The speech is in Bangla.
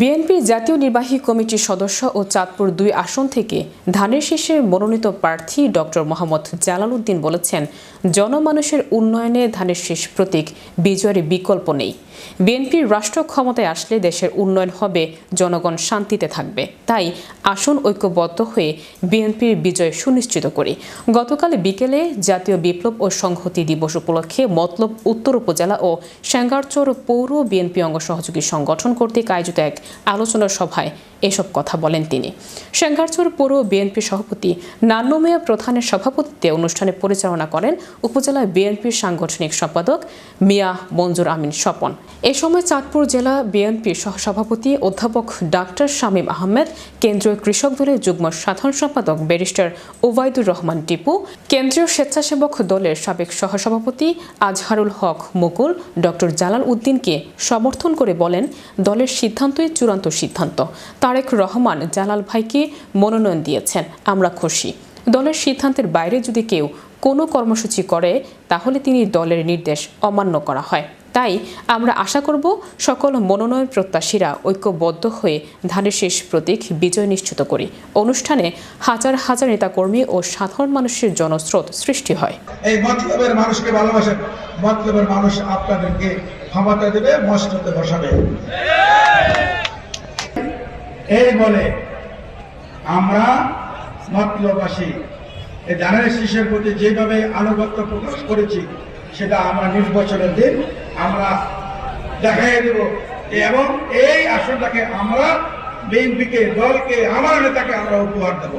বিএনপির জাতীয় নির্বাহী কমিটির সদস্য ও চাঁদপুর দুই আসন থেকে ধানের শীষের মনোনীত প্রার্থী ডক্টর মোহাম্মদ জালাল উদ্দিন বলেছেন, জনমানুষের উন্নয়নে ধানের শীষ প্রতীক, বিজয়ের বিকল্প নেই। বিএনপির রাষ্ট্র ক্ষমতায় আসলে দেশের উন্নয়ন হবে, জনগণ শান্তিতে থাকবে। তাই আসন ঐক্যবদ্ধ হয়ে বিএনপির বিজয় সুনিশ্চিত করি। গতকাল বিকেলে জাতীয় বিপ্লব ও সংহতি দিবস উপলক্ষে মতলব উত্তর উপজেলা ও স্যাঙ্গারচর পৌর বিএনপি অঙ্গ সহযোগী সংগঠন কর্তৃক আয়োজিত এক আলোচনা সভায় এসব কথা বলেন তিনি। স্যাঙ্গারচর পৌর বিএনপি সভাপতি নান্নমিয়া প্রধানের সভাপতিত্বে অনুষ্ঠানে পরিচালনা করেন উপজেলা বিএনপির সাংগঠনিক সম্পাদক মিয়া মঞ্জুর আমিন স্বপন। এ সময় চাঁদপুর জেলা বিএনপির সহসভাপতি অধ্যাপক ডাক্তার শামীম আহমেদ, কেন্দ্রীয় কৃষক দলের যুগ্ম সাধারণ সম্পাদক ব্যারিস্টার ওবায়দুর রহমান টিপু, কেন্দ্রীয় স্বেচ্ছাসেবক দলের সাবেক সহসভাপতি আজহারুল হক মুকুল, ডক্টর জালাল উদ্দিনকে সমর্থন করে বলেন, দলের সিদ্ধান্তই চূড়ান্ত সিদ্ধান্ত। তারেক রহমান জালাল ভাইকে মনোনয়ন দিয়েছেন। আমরা খুশি। দলের সিদ্ধান্তের বাইরে যদি কেউ কোনো কর্মসূচি করে, তাহলে তিনি দলের নির্দেশ অমান্য করা হয়। তাই আমরা আশা করব সকল মনোনয়ন প্রত্যাশীরা ঐক্যবদ্ধ হয়ে ধানের শেষ প্রতীক বিজয় নিশ্চিত করি। অনুষ্ঠানে হাজার হাজার নেতাকর্মী ও সাধারণ মানুষের জনস্রোত সৃষ্টি হয়। এই মতলবের মানুষকে ভালোবাসেন। মতলবের মানুষ আপনাদেরকে ক্ষমতা দেবে মস্ততে বসাবে। এই বলে আমরা মতলবাসী এই ধানের শিষ্যের প্রতি যেভাবে আনুগত্য প্রকাশ করেছি, সেটা আমরা নির্বাচনের দিন আমরা দেখাই দেব। এবং এই আসনটাকে আমরা বিএনপিকে, দলকে, আমার নেতাকে আমরা উপহার দেবো।